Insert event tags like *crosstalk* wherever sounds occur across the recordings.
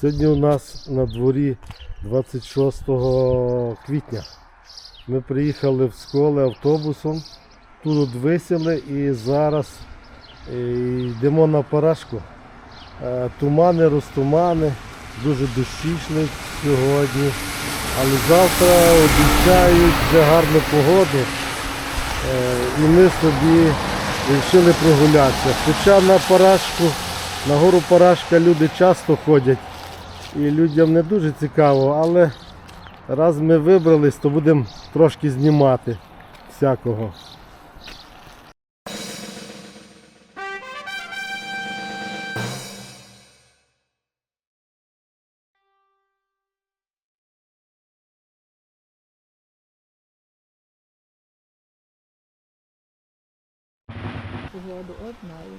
Сьогодні у нас на дворі 26 квітня. Ми приїхали в школи автобусом, тут висіли і зараз е, йдемо на парашку. Е, Тумани, розтумани, дуже дощі сьогодні. Але завтра обіцяють вже гарну погоду. Е, І ми собі вирішили прогулятися. Хоча на парашку, на гору парашка люди часто ходять і людям не дуже цікаво, але раз ми вибрались, то будемо трошки знімати всякого.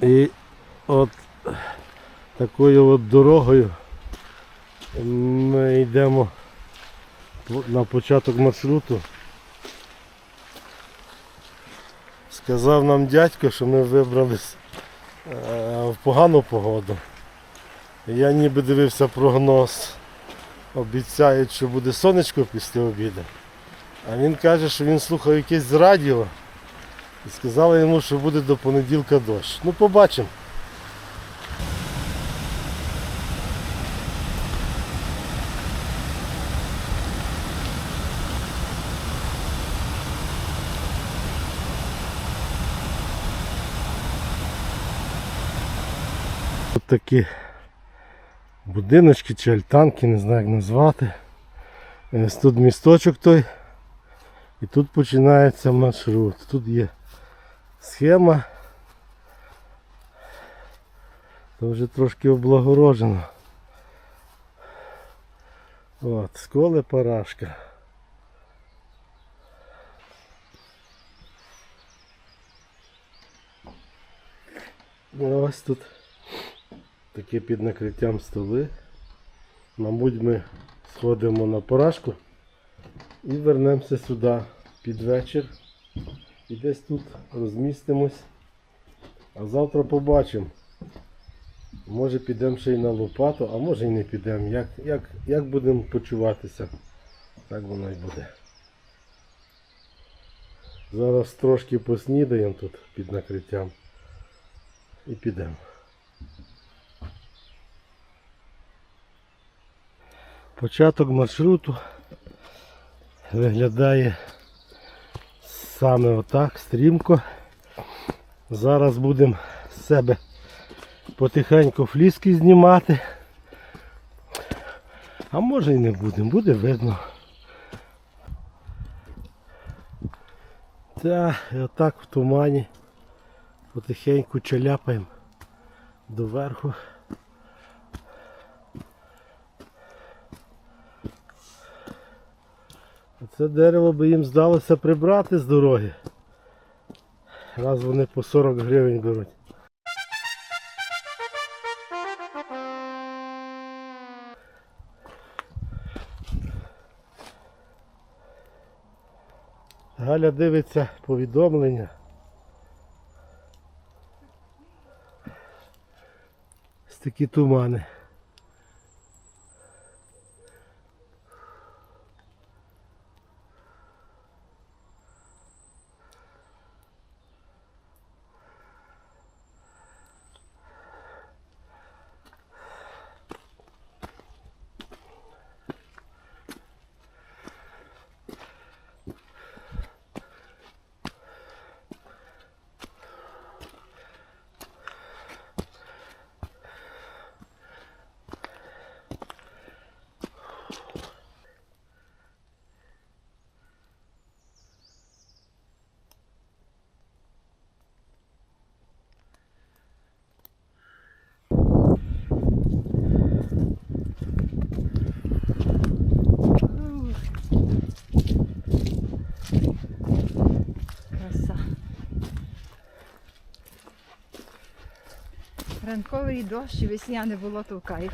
І от такою от дорогою ми йдемо на початок маршруту. Сказав нам дядько, що ми вибрались е, в погану погоду. Я ніби дивився прогноз. Обіцяють, що буде сонечко після обіду. А він каже, що він слухав якесь радіо. І сказали йому, що буде до понеділка дощ. Ну побачимо. Такі будиночки чи альтанки, не знаю як назвати. Ось тут місточок той. І тут починається маршрут. Тут є схема. То вже трошки облагорожено. От, сколи парашка. Ось тут такі під накриттям столи. Мабуть, ми сходимо на парашку і вернемося сюди під вечір. І десь тут розмістимось. А завтра побачимо. Може підемо ще й на лопату, а може й не підемо. Як, як, як будемо почуватися, так воно й буде. Зараз трошки поснідаємо тут під накриттям і підемо. Початок маршруту виглядає саме отак, стрімко. Зараз будемо з себе потихеньку фліски знімати. А може і не будемо, буде видно. Та, і отак в тумані потихеньку чаляпаємо доверху. Це дерево би їм здалося прибрати з дороги. Раз вони по 40 гривень беруть. Галя дивиться повідомлення. Ось такі тумани. Ранковий дощ і весняне було то в кайф.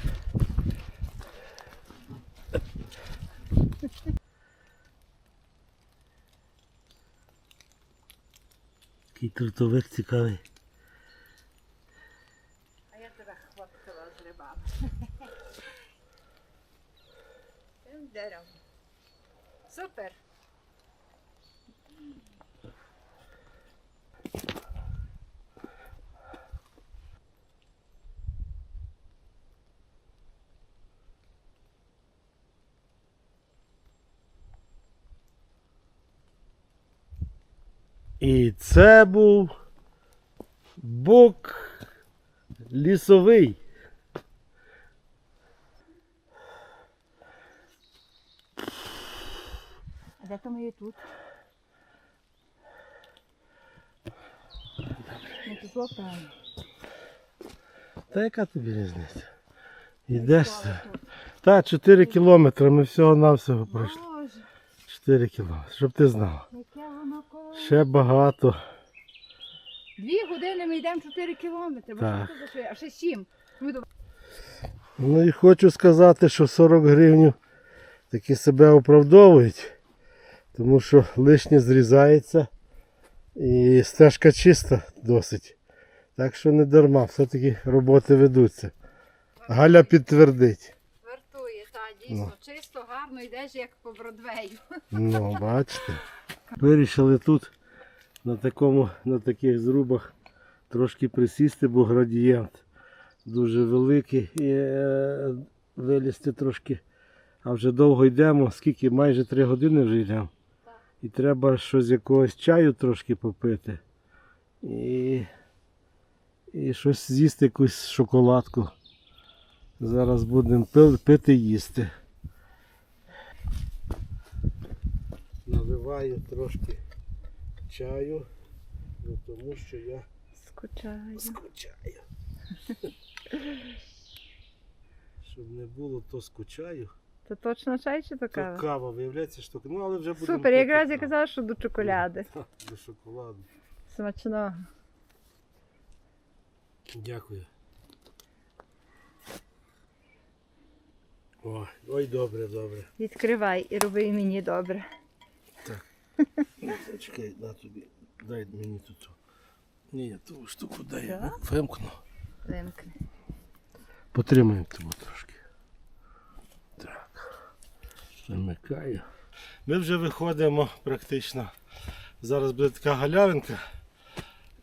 Такий трутовик цікавий. А я тебе хлопцева з рибами. дерева. Супер. І це був бук лісовий. А де то ми є тут? Тут лопаємо. Та яка тобі різниця? Йдеш. Та 4 кілометри, ми всього-навсього пройшли. Боже, 4 кілометри, щоб ти знав. Ще багато. Дві години ми йдемо 4 кілометри, бо Так. що? А ще 7. Ну і хочу сказати, що 40 гривень таки себе оправдовують, тому що лишнє зрізається і стежка чиста досить. Так що не дарма, все-таки роботи ведуться. Галя підтвердить. Вартує, та дійсно, чисто, гарно йдеш як по Бродвею. Ну, бачите. Вирішили тут на такому, на таких зрубах трошки присісти, бо градієнт дуже великий і е, вилізти трошки. А вже довго йдемо, скільки майже три години вже йдемо. І треба щось якогось чаю трошки попити. І, і щось з'їсти, якусь шоколадку. Зараз будемо пити їсти. Наливаю трошки чаю, ну, тому що я Скучаю. скучаю. Щоб не було, то скучаю. Це точно чай чи то То кава? кава, виявляється, що ну але вже будемо. Супер, якраз я казала, що до чоколяди. *laughs* Ха, До шоколаду. Смачного. Дякую. Ой, ой, добре, добре. Відкривай і роби мені добре. Чекай, на тобі. Дай мені тут. Ні, ту штуку дай. Так? Вимкну. Вимкни. Потримаємо тебе трошки. Так. Замикаю. Ми вже виходимо практично. Зараз буде така галявинка.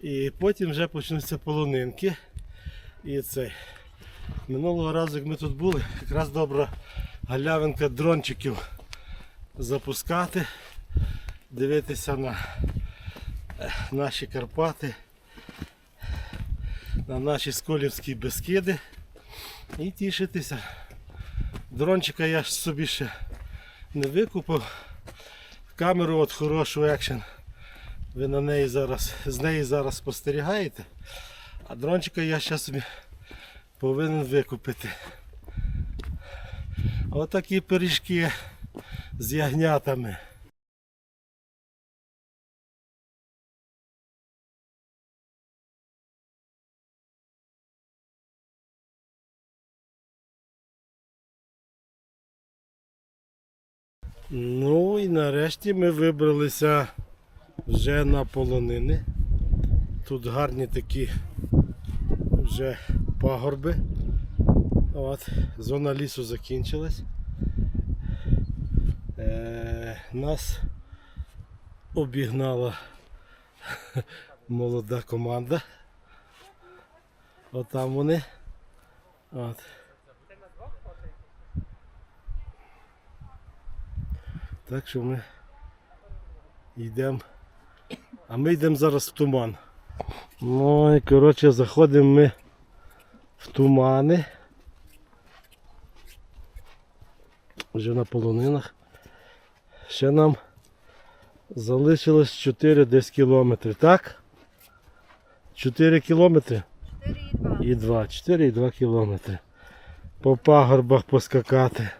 І потім вже почнуться полонинки. І цей. Минулого разу, як ми тут були, якраз добра галявинка дрончиків запускати, дивитися на е, наші Карпати, на наші сколівські безкиди і тішитися. Дрончика я собі ще не викупив. Камеру от хорошу екшен. Ви на неї зараз, з неї зараз спостерігаєте. А дрончика я ще собі повинен викупити. Отакі пиріжки з ягнятами. Ну і нарешті ми вибралися вже на полонини. Тут гарні такі вже пагорби. От, зона лісу закінчилась. Е, нас обігнала *laughs* молода команда. Отам вони. От. Так що ми йдемо. А ми йдемо зараз в туман. Ну і коротше заходимо ми в тумани. Вже на полонинах. Ще нам залишилось 4 десь кілометри, так? 4 кілометри 4,2. і 2. 4 і 2 кілометри. По пагорбах поскакати.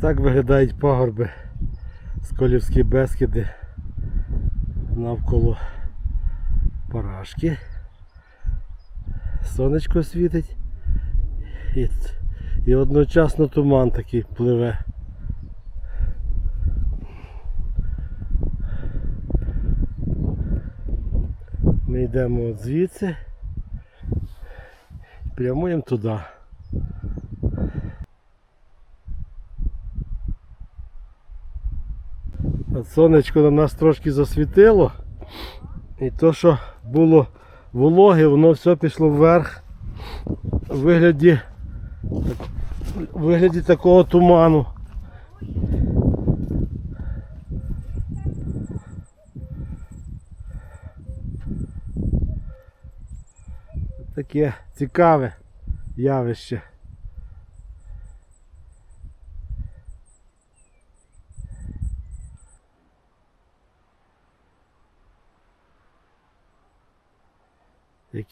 Так виглядають пагорби Сколівські Бескиди навколо парашки. Сонечко світить і, і одночасно туман такий пливе. Ми йдемо от звідси, прямуємо туди. От сонечко на нас трошки засвітило. І то, що було вологе, воно все пішло вверх у вигляді, у вигляді такого туману. Таке цікаве явище.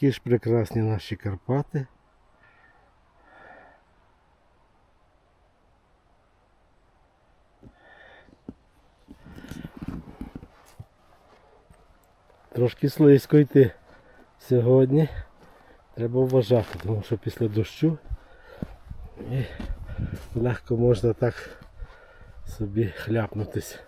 Які ж прекрасні наші Карпати. Трошки слизько йти сьогодні. Треба вважати, тому що після дощу і легко можна так собі хляпнутись.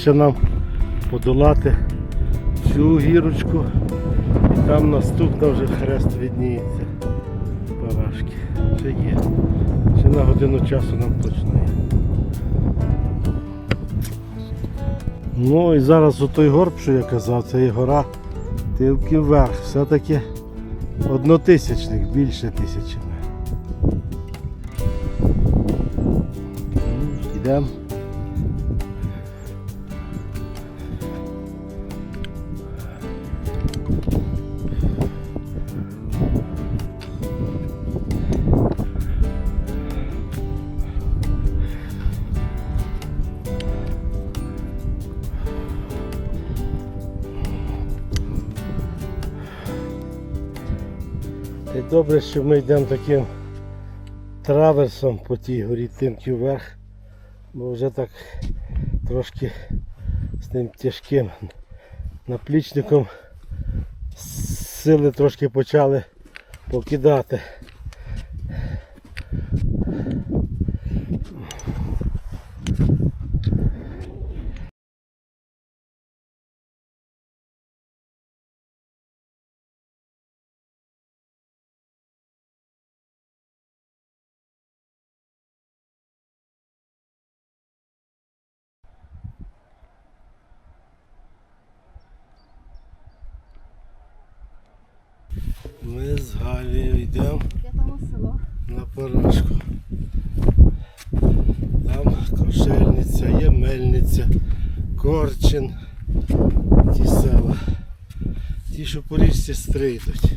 Ще нам подолати цю гірочку. І там наступна вже хрест відніється. Парашки. Ще є. Ще на годину часу нам точно є. Ну і зараз отой горб, що я казав, це є гора Тилки вверх. Все-таки однотисячник, більше тисячі. Йдемо. Добре, що ми йдемо таким траверсом по тій горі тимки вверх, бо вже так трошки з тим тяжким наплічником сили трошки почали покидати. Ми з Галією йдемо Я там у село. на поражку. Там крушельниця, є мельниця, Корчин, ті села. Ті, що по річці стри йдуть.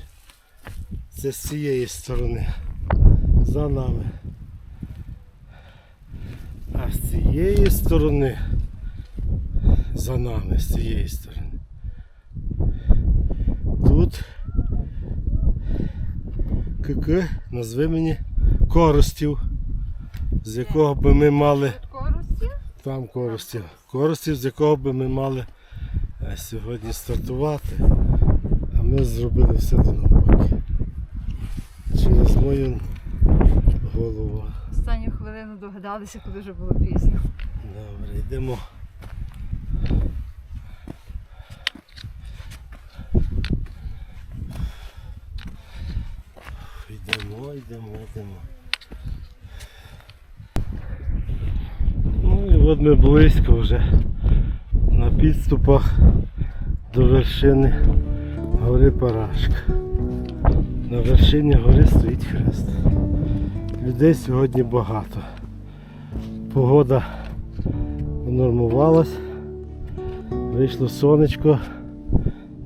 Це з цієї сторони. За нами. А з цієї сторони. За нами, з цієї сторони. Тут КК, назви мені Коростів, з якого би ми мали. Там Коростів. Коростів, з якого би ми мали е, сьогодні стартувати. А ми зробили все до навпаки. Через мою голову. Останню хвилину догадалися, коли вже було пізно. Добре, йдемо. Йдемо, йдемо, йдемо. Ну і от ми близько вже на підступах до вершини гори Парашка. На вершині гори стоїть хрест. Людей сьогодні багато. Погода нормувалась, вийшло сонечко.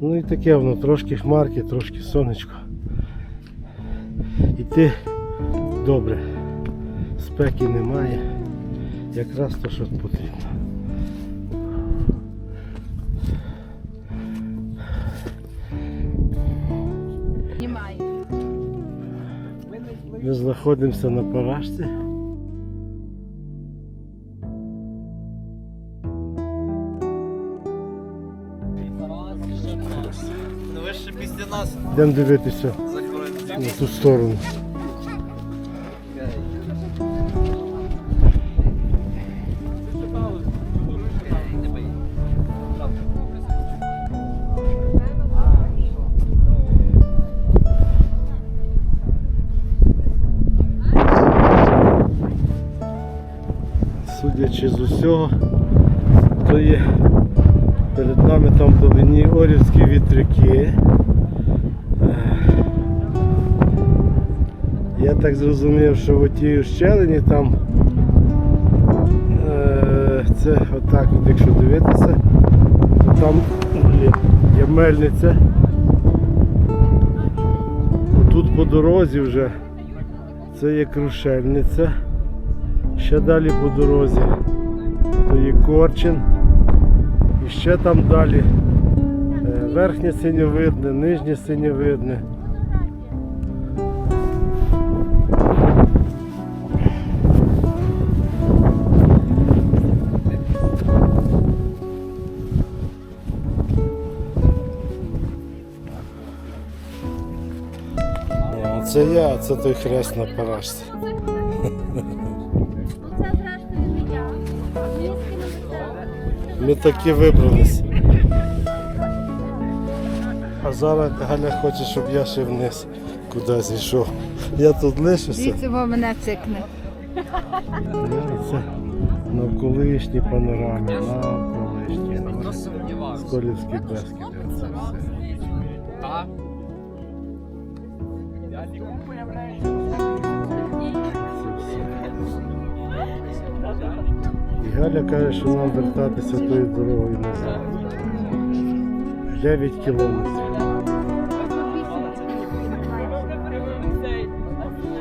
Ну і таке воно, трошки хмарки, трошки сонечко. Іти добре. Спеки немає. Якраз то, що потрібно. Ми знаходимося на парашці. Ну ви ще після нас Йдемо дивитися на ту сторону. Що в тій ущелині там е, це отак, от, якщо дивитися, то там є мельниця. Тут по дорозі вже це є крушельниця. Ще далі по дорозі то є Корчин. І ще там далі е, верхнє синьовидне, нижнє синьовидне. Це це той хрест на парашці. Ми таки вибрались. А зараз Галя хоче, щоб я ще вниз кудись йшов. Я тут лишуся. Дивіться, бо мене цикне. Це навколишні панорами, навколишні. Сколівські безкиди. І Галя каже, що нам вертатися тою дорогою назад. 9 кілометрів.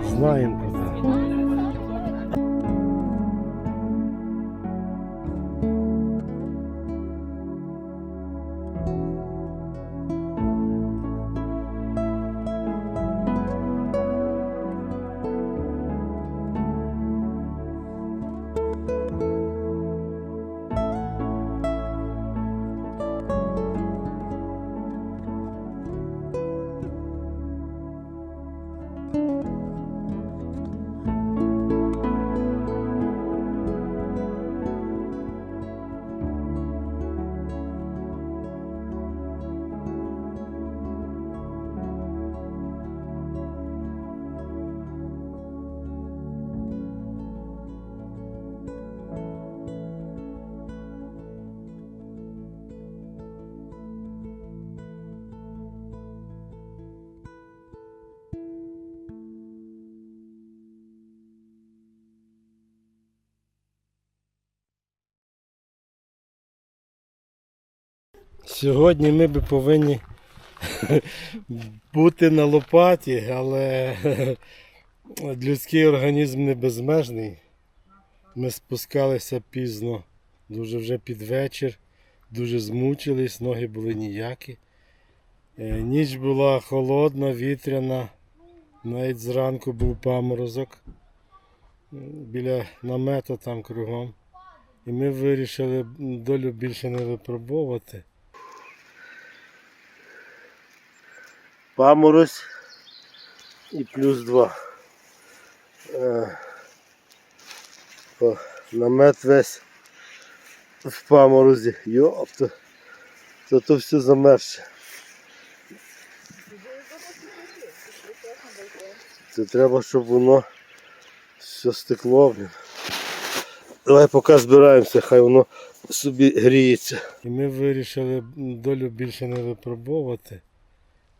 Знаємо куди. Сьогодні ми би повинні бути на лопаті, але людський організм не безмежний. Ми спускалися пізно, дуже вже під вечір, дуже змучились, ноги були ніякі. Е, Ніч була холодна, вітряна, навіть зранку був паморозок біля намета там кругом. І ми вирішили долю більше не випробовувати. Паморозь і плюс два. Е, Намет весь в паморозі. Йопта. То то все замерзше. Це треба, щоб воно все стекло, блін. Давай поки збираємося, хай воно собі гріється. І ми вирішили долю більше не випробовувати.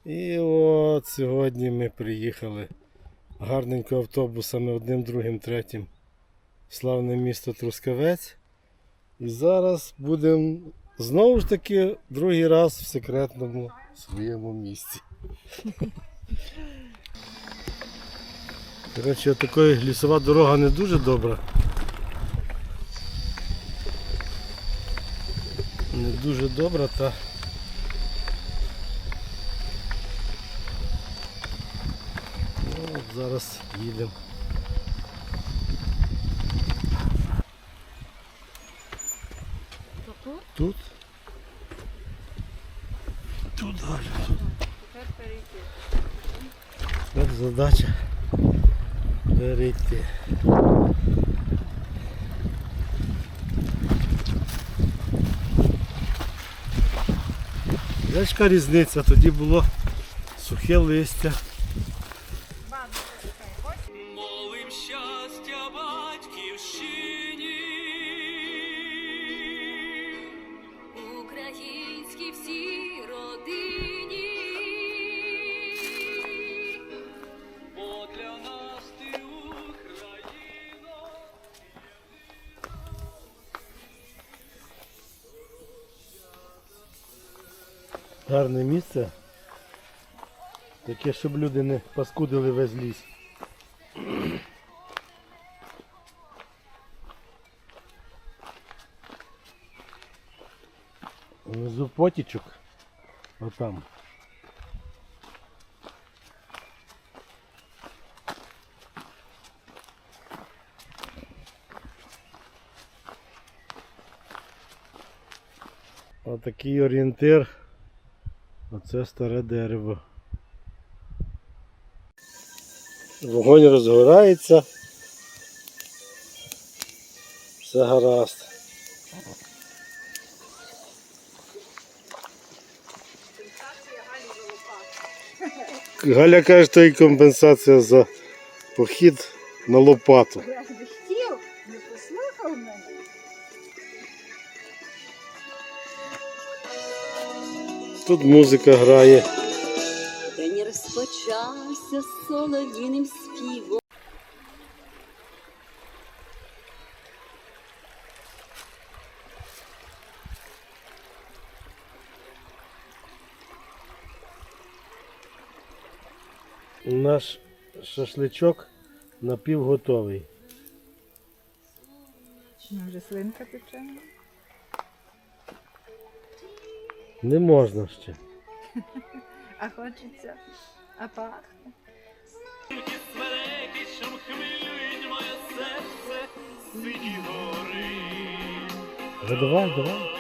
І от сьогодні ми приїхали гарненько автобусами одним, другим, третім. Славне місто Трускавець. І зараз будемо знову ж таки другий раз в секретному своєму місці. Коротше, така лісова дорога не дуже добра. Не дуже добра, та зараз їдемо. Тут Тут? Далі. тепер перейти. Тепер задача перейти. Знаєш, яка різниця? Тоді було сухе листя. Гарне місце. Таке, щоб люди не паскудили весь ліс. Внизу потічок. Отам. Отакий орієнтир. Оце старе дерево. Вогонь розгорається. Все гаразд. Галя каже, що і компенсація за похід на лопату. Тут музика грає. День розпочався солов'їним співом. Наш шашличок напівготовий. Ну, вже слинка тече. Не можна ще. *laughs* А хочеться, а пахне. Давай, смереки,